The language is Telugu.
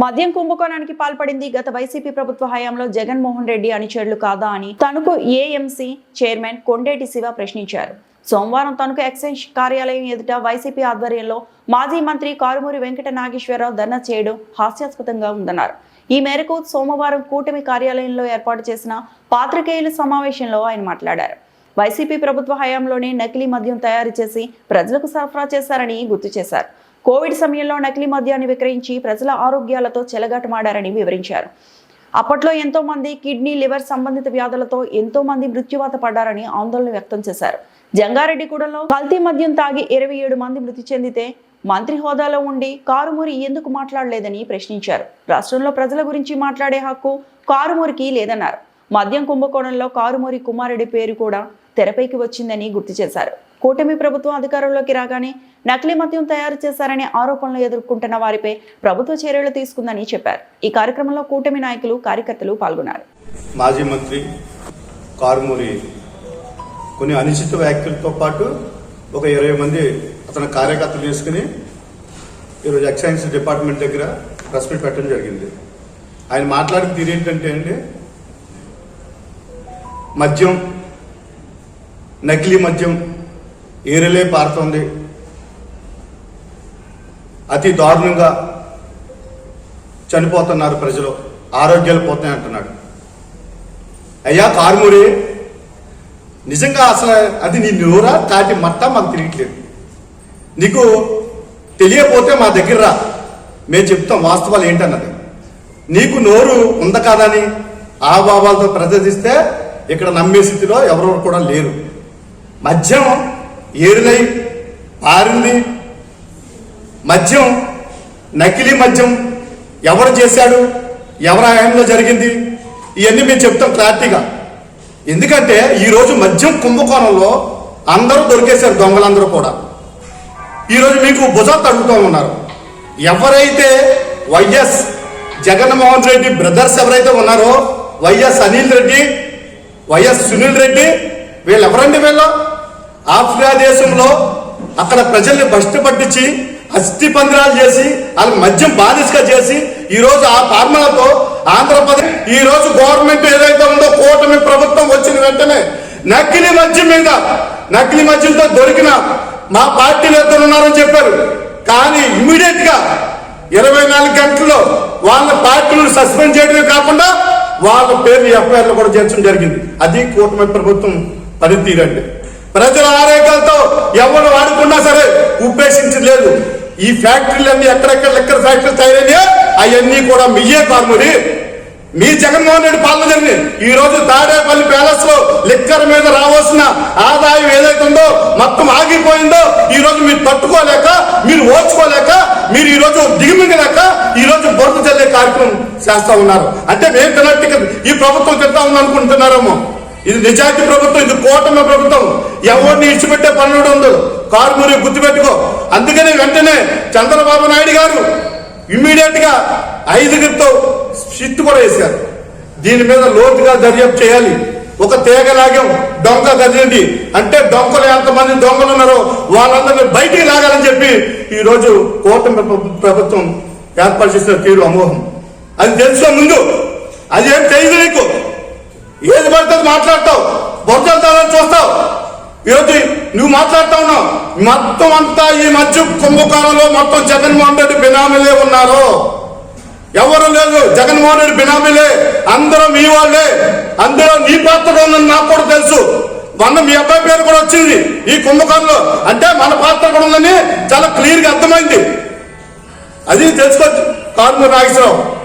మద్యం కుంభకోణానికి పాల్పడింది గత వైసీపీ ప్రభుత్వ హయాంలో జగన్మోహన్ రెడ్డి అనుచరులు కాదా అని తణుకు ఏఎంసీ చైర్మన్ కొండేటి శివ ప్రశ్నించారు. సోమవారం తణుకు ఎక్సైజ్ కార్యాలయం ఎదుట వైసీపీ ఆధ్వర్యంలో మాజీ మంత్రి కారుమూరి వెంకట నాగేశ్వరరావు ధర్నా చేయడం హాస్యాస్పదంగా ఉందన్నారు. ఈ మేరకు సోమవారం కూటమి కార్యాలయంలో ఏర్పాటు చేసిన పాత్రికేయుల సమావేశంలో ఆయన మాట్లాడారు. వైసీపీ ప్రభుత్వ హయాంలోనే నకిలీ మద్యం తయారు చేసి ప్రజలకు సరఫరా చేశారని గుర్తు చేశారు. కోవిడ్ సమయంలో నకిలీ మద్యాన్ని విక్రయించి ప్రజల ఆరోగ్యాలతో చెలగాటమాడారని వివరించారు. అప్పట్లో ఎంతో మంది కిడ్నీ లివర్ సంబంధిత వ్యాధులతో ఎంతో మంది మృత్యువాత పడ్డారని ఆందోళన వ్యక్తం చేశారు. జంగారెడ్డిగూడలో కల్తీ మద్యం తాగి ఇరవై ఏడు మంది మృతి చెందితే మంత్రి హోదాలో ఉండి కారుమూరి ఎందుకు మాట్లాడలేదని ప్రశ్నించారు. రాష్ట్రంలో ప్రజల గురించి మాట్లాడే హక్కు కారుమూరికి లేదన్నారు. మద్యం కుంభకోణంలో కారుమూరి కుమారుడి పేరు కూడా తెరపైకి వచ్చిందని గుర్తు చేశారు. కూటమి ప్రభుత్వం అధికారంలోకి రాగానే నకిలీ మద్యం తయారు చేశారనే ఆరోపణలు ఎదుర్కొంటున్న వారిపై ప్రభుత్వ చర్యలు తీసుకుందని చెప్పారు. ఈ కార్యక్రమంలో కూటమి నాయకులు కార్యకర్తలు పాల్గొన్నారు. మాజీ మంత్రి కారుమూరి కొన్ని అనిశ్చిత వ్యాఖ్యలతో పాటు ఒక ఇరవై మంది అతని కార్యకర్తలు చేసుకుని ఈరోజు ఎక్సైన్స్ డిపార్ట్మెంట్ దగ్గర ప్రెస్ మీట్ పెట్టడం జరిగింది. ఆయన మాట్లాడిన తీరు ఏంటంటే అండి మద్యం నకిలీ మద్యం ఏరలే పారుతోంది. అతి దారుణంగా చనిపోతున్నారు ప్రజలు. ఆరోగ్యాలు పోతాయి అంటున్నాడు. అయ్యా కారుమూరి నిజంగా అసలు అది నీ నోరా కాటి మట్ట మాకు తెలియట్లేదు. నీకు తెలియపోతే మా దగ్గర రా. మేము చెప్తాం వాస్తవాలు ఏంటన్నది. నీకు నోరు ఉంద కాదని ఆ బాబాలతో ప్రదర్శిస్తే ఇక్కడ నమ్మే స్థితిలో ఎవరెవరు కూడా లేరు. మద్యం ఏరులై పారింది మద్యం నకిలీ మద్యం ఎవరు చేశాడు ఎవరి హయాంలో జరిగింది? ఇవన్నీ మేము చెప్తాం క్లారిటీగా. ఎందుకంటే ఈరోజు మద్యం కుంభకోణంలో అందరూ దొరికేశారు దొంగలందరూ కూడా. ఈరోజు మీకు భుజం తగ్గుతూ ఉన్నారు. ఎవరైతే వైఎస్ జగన్మోహన్ రెడ్డి బ్రదర్స్ ఎవరైతే ఉన్నారో వైఎస్ అనిల్ రెడ్డి వైఎస్ సునీల్ రెడ్డి వీళ్ళు ఎవరండి వీళ్ళు? ఆఫ్రికా దేశంలో అక్కడ ప్రజల్ని భ్రష్టు పట్టించి అస్థి పందిరాలు చేసి వాళ్ళకి మద్యం బాధిస్గా చేసి ఈ రోజు ఆ ఫార్ములాతో ఆంధ్రప్రదేశ్ ఈ రోజు గవర్నమెంట్ ఏదైతే ఉందో కూటమి ప్రభుత్వం వచ్చిన వెంటనే నకిలీ మద్యం మీద నకిలీ మద్యంతో దొరికిన మా పార్టీలు ఇద్దరు ఉన్నారని చెప్పారు. కానీ ఇమీడియట్గా ఇరవై నాలుగు గంటల్లో వాళ్ళ పార్టీలను సస్పెండ్ చేయడమే కాకుండా వాళ్ళ పేరు ఎఫ్ఐఆర్లు కూడా చేర్చడం జరిగింది. అది కూటమి ప్రభుత్వం పనితీరండి. ప్రజల ఆరోగ్యాలతో ఎవరు వాడుకున్నా సరే ఉపేక్షించలేదు ఈ ఫ్యాక్టరీలన్నీ ఎక్కడెక్కడ లెక్కల ఫ్యాక్టరీలు తయారైనాయో అవన్నీ కూడా మీయే కార్ముడి మీ జగన్మోహన్ రెడ్డి పాలన జరిగింది. ఈ రోజు తాడేపల్లి ప్యాలెస్లో లిక్కర్ మీద రావాల్సిన ఆదాయం ఏదైతే ఉందో మొత్తం ఆగిపోయిందో ఈ రోజు మీరు తట్టుకోలేక మీరు ఓర్చుకోలేక మీరు ఈ రోజు దిగుమింగలేక ఈ రోజు బొరుకు చల్లే కార్యక్రమం చేస్తా ఉన్నారు. అంటే మేము తినట్టు ఈ ప్రభుత్వం తింటా ఉందనుకుంటున్నారేమో. ఇది నిజాయితీ ప్రభుత్వం ఇది కూటమి ప్రభుత్వం. ఎవరిని ఇచ్చిపెట్టే పనులు ఉండదు. కారుమూరి గుర్తుపెట్టుకో. అందుకని వెంటనే చంద్రబాబు నాయుడు గారు ఇమ్మీడియట్గా ఐదుగురితో షిట్ కూడా వేశారు. దీని మీద లోతుగా దర్యాప్తు చేయాలి. ఒక తీగలాగం దొంగ కదిలింది. అంటే దొంగలు ఎంతమంది దొంగలు ఉన్నారో వాళ్ళందరినీ బయటికి లాగాలని చెప్పి ఈరోజు కూటమి ప్రభుత్వం ఏర్పాటు చేసిన తీరు అమోహం. అది తెలుసో ముందు. అది ఏం తెలియదు నీకు. ఏది పడితే మాట్లాడతావు. బొరదలు చూస్తావు. ఈరోజు నువ్వు మాట్లాడుతా ఉన్నావు. మొత్తం అంతా ఈ మధ్య కుంభకోణంలో మొత్తం జగన్మోహన్ రెడ్డి బినామీలే ఉన్నారు. ఎవరు లేదు. జగన్మోహన్ రెడ్డి బినామీలే. అందరూ మీ వాళ్ళే. అందులో నీ పాత్ర ఉందని నాకు కూడా తెలుసు. మొన్న మీ అబ్బాయి పేరు కూడా వచ్చింది ఈ కుంభకోణంలో. అంటే మన పాత్ర కూడా ఉందని చాలా క్లియర్గా అర్థమైంది. అది తెలుసుకోవచ్చు. కాదు నాగేశ్వరరావు.